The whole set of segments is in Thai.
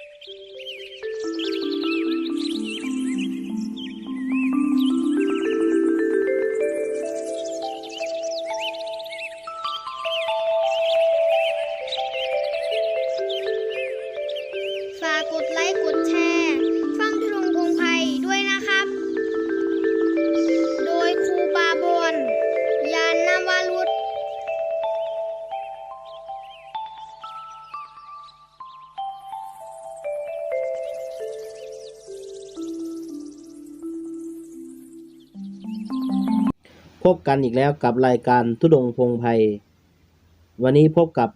ฝากกดไลค์กดแชร์ พบกันอีกแล้วกับรายการทุดงพงไพรวันนี้พบกับ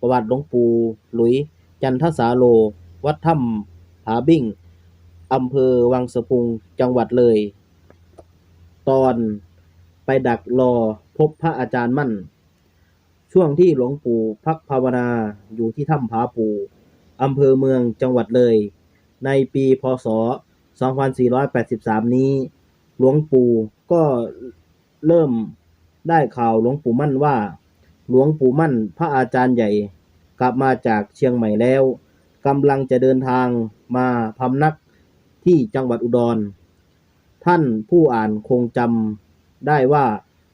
ประวัติหลวงปู่หลุย จันทสาโล วัดถ้ำผาบิ่งอำเภอวังสะพุงจังหวัดเลย ตอนไปดักรอพบพระอาจารย์มั่น ช่วงที่หลวงปู่พักภาวนาอยู่ที่ถ้ำผาปูอำเภอเมืองจังหวัดเลย ในปีพศ 2483 นี้ หลวงปู่ก็ เริ่มได้ข่าวหลวงปู่มั่นว่า หลวงปู่มั่นพระอาจารย์ใหญ่ กลับมาจากเชียงใหม่แล้วกำลังจะเดินทางมาพำนักที่จังหวัดอุดร ท่านผู้อ่านคงจำได้ว่า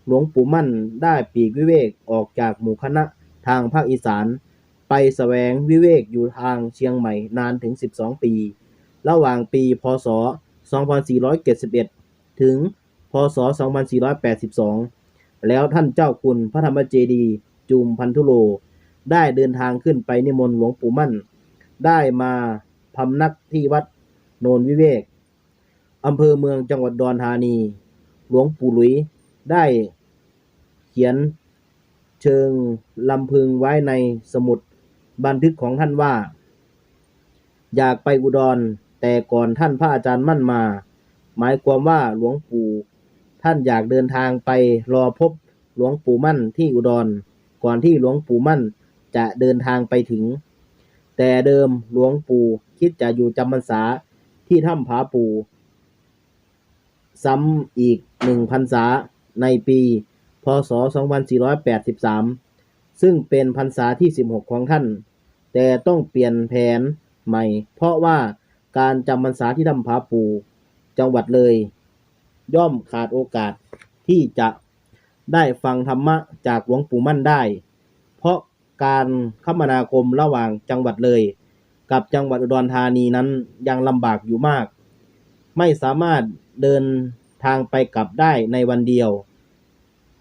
หลวงปู่มั่นได้ปีกวิเวกออกจากหมู่คณะทางภาคอีสาน ไปแสวงวิเวกอยู่ทางเชียงใหม่นานถึง 12 ปี ระหว่างปีพศ 2471 ถึง พศ 2482 แล้วท่านเจ้าคุณพระธรรมเจดีย์จุมพันธุโล ได้เดินทางขึ้นไปนิมนต์หลวงปู่มั่น ได้มาพำนักที่วัดโนนวิเวกอำเภอเมืองจังหวัดดอนธานี หลวงปู่หลุยได้เขียนเชิงลำพึงไว้ในสมุดบันทึกของท่านว่า อยากไปอุดรแต่ก่อนท่านพระอาจารย์มั่นมา หมายความว่าหลวงปู่ ท่านอยากเดินทางไปรอพบหลวงปู่มั่นที่อุดร ก่อนที่หลวงปู่มั่นจะเดินทางไปถึง แต่เดิมหลวงปู่คิดจะอยู่จำพรรษาที่ถ้ำผาปูซ้ำอีกหนึ่งพรรษาในปี พศ 2483 ซึ่งเป็นพรรษาที่ 16 ของท่าน แต่ต้องเปลี่ยนแผนใหม่ เพราะว่าการจำพรรษาที่ถ้ำผาปูจังหวัดเลย ย่อมขาดโอกาสที่จะได้ฟังธรรมะจากหลวงปู่มั่นได้ เพราะการคมนาคมระหว่างจังหวัดเลย กับจังหวัดอุดรธานีนั้นยังลำบากอยู่มาก ไม่สามารถเดินทางไปกลับได้ในวันเดียว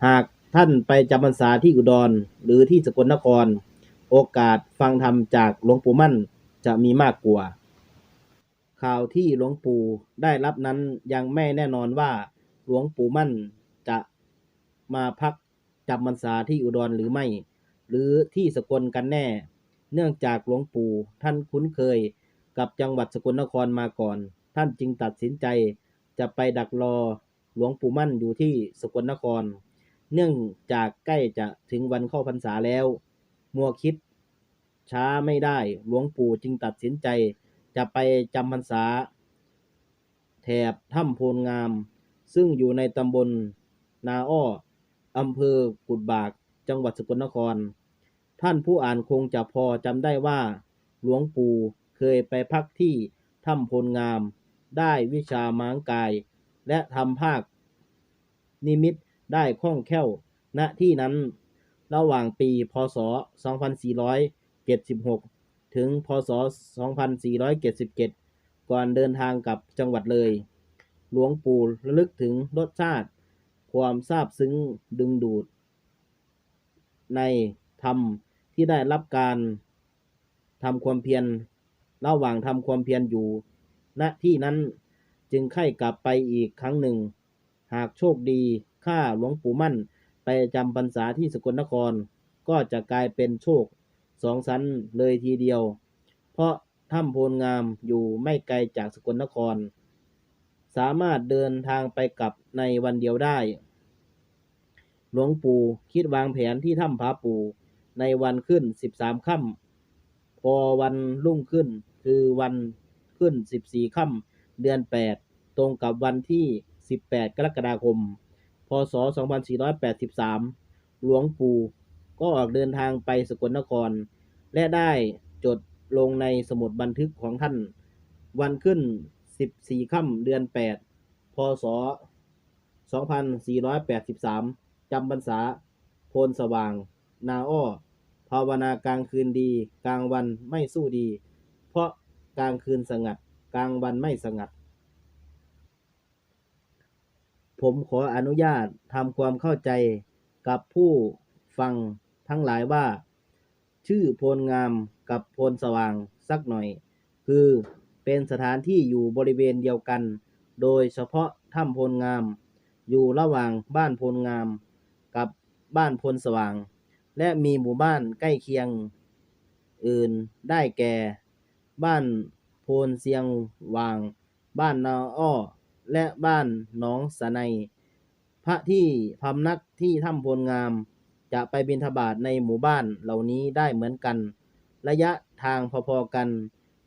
หากท่านไปจำพรรษาที่อุดรหรือที่สกลนคร โอกาสฟังธรรมจากหลวงปู่มั่นจะมีมากกว่า ข่าวที่หลวงปู่ได้รับนั้นยังไม่แน่นอนว่าหลวงปู่มั่นจะมาพักจำพรรษาที่อุดรหรือไม่ หรือที่สกลกันแน่ เนื่องจากหลวงปู่ท่านคุ้นเคยกับจังหวัดสกลนครมาก่อน ท่านจึงตัดสินใจ จะไปดักรอหลวงปู่มั่นอยู่ที่สกลนคร เนื่องจากใกล้จะถึงวันเข้าพรรษาแล้ว มัวคิดช้าไม่ได้หลวงปู่จึงตัดสินใจ จะไปจำพรรษา แถบถ้ำโพนงาม ซึ่งอยู่ในตำบลนาอ้ออำเภอกุดบาก จังหวัดสกลนคร ท่านผู้อ่านคงจะพอจำได้ว่า หลวงปู่เคยไปพักที่ถ้ำโพนงาม ได้วิชาม้างกาย และทำภาค นิมิตได้คล่องแคล่ว ณที่นั้น ระหว่างปีพศ 2476 ถึงพศ 2477 ก่อนเดินทางกลับจังหวัดเลย หลวงปู่ระลึกถึงรสชาติ ความซาบซึ้งดึงดูด ในธรรมที่ได้รับการทำความเพียรระหว่างทำความเพียรอยู่ณที่นั้นจึงไข้กลับไปอีกครั้งหนึ่ง หากโชคดีข้าหลวงปู่มั่นไปจำพรรษาที่สกลนคร ก็จะกลายเป็นโชค สองสันเลยทีเดียว เพราะถ้ำโพนงามอยู่ไม่ไกลจากสกลนคร สามารถเดินทางไปกลับในวันเดียวได้ หลวงปู่คิดวางแผนที่ถ้ำผาปูในวันขึ้น13ค่ำพอวันรุ่งขึ้นคือวันขึ้น14ค่ำเดือน8ตรงกับวันที่18กรกฎาคม พศ2483หลวงปู่ ก็ออกเดินทางไปสกลนคร และได้จดลงในสมุดบันทึกของท่าน วันขึ้น 14 ค่ำเดือน 8 พศ 2483 จำพรรษา โพนสว่าง นาอ้อ ภาวนากลางคืนดี กลางวันไม่สู้ดี เพราะกลางคืนสงัด กลางวันไม่สงัด ผมขออนุญาตทำความเข้าใจกับผู้ฟัง ทั้งหลายว่า ชื่อโพลงามกับโพลสว่างสักหน่อย คือเป็นสถานที่อยู่บริเวณเดียวกัน โดยเฉพาะถ้ำโพลงาม อยู่ระหว่างบ้านโพลงาม กับบ้านโพลสว่าง และมีหมู่บ้านใกล้เคียงอื่นได้แก่ บ้านโพนเสียงวาง บ้านนาอ้อ และบ้านหนองสะไนพระที่พำนักที่ถ้ำโพลงาม จะไปบิณฑบาตในหมู่บ้านเหล่านี้ได้เหมือนกัน ระยะทางพอๆกัน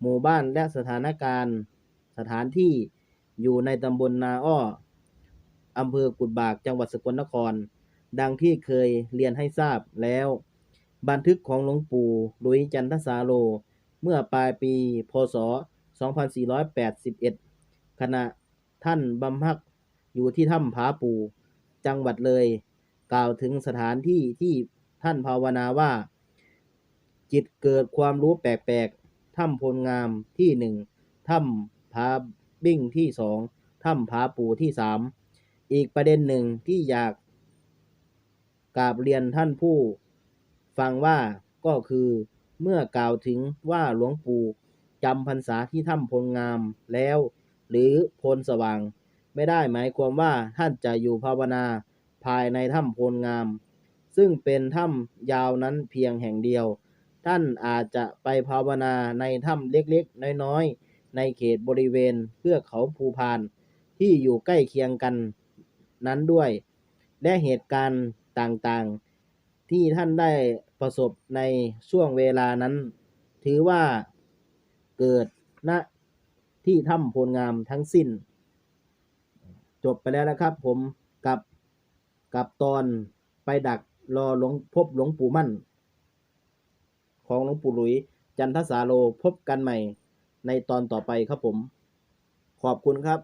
หมู่บ้านและสถานการณ์ สถานที่อยู่ในตำบลนาอ้ออำเภอกุดบากจังหวัดสกลนคร ดังที่เคยเรียนให้ทราบแล้ว บันทึกของหลวงปู่หลุยจันทสาโล เมื่อปลายปีพศ 2481 ขณะท่านบำพักอยู่ที่ถ้ำผาปู จังหวัดเลย กล่าวถึงสถานที่ที่ท่านภาวนาว่า จิตเกิดความรู้แปลกๆถ้ำพลงามที่หนึ่งถ้ำผาบิ้งที่สองถ้ำผาปูที่สามอีกประเด็นหนึ่งที่อยากกราบเรียนท่านผู้ ฟังว่าก็คือเมื่อกล่าวถึงว่าหลวงปู่จำพรรษาที่ถ้ำพลงามแล้ว หรือพลสว่าง ไม่ได้หมายความว่าท่านจะอยู่ภาวนา ภายในถ้ำโพลงาม ซึ่งเป็นถ้ำยาวนั้นเพียงแห่งเดียว ท่านอาจจะไปภาวนาในถ้ำเล็กๆ น้อยๆ ในเขตบริเวณเพื่อเขาภูพาน ที่อยู่ใกล้เคียงกันนั้นด้วย และเหตุการณ์ต่างๆ ที่ท่านได้ประสบในช่วงเวลานั้น ถือว่าเกิดณที่ถ้ำโพลงามทั้งสิ้น จบไปแล้วนะครับผมกับ กับตอนไปดักรอหลวงพบหลวงปู่มั่น ของหลวงปู่หลุย จันทสาโลพบกันใหม่ในตอนต่อไปครับผม ขอบคุณครับ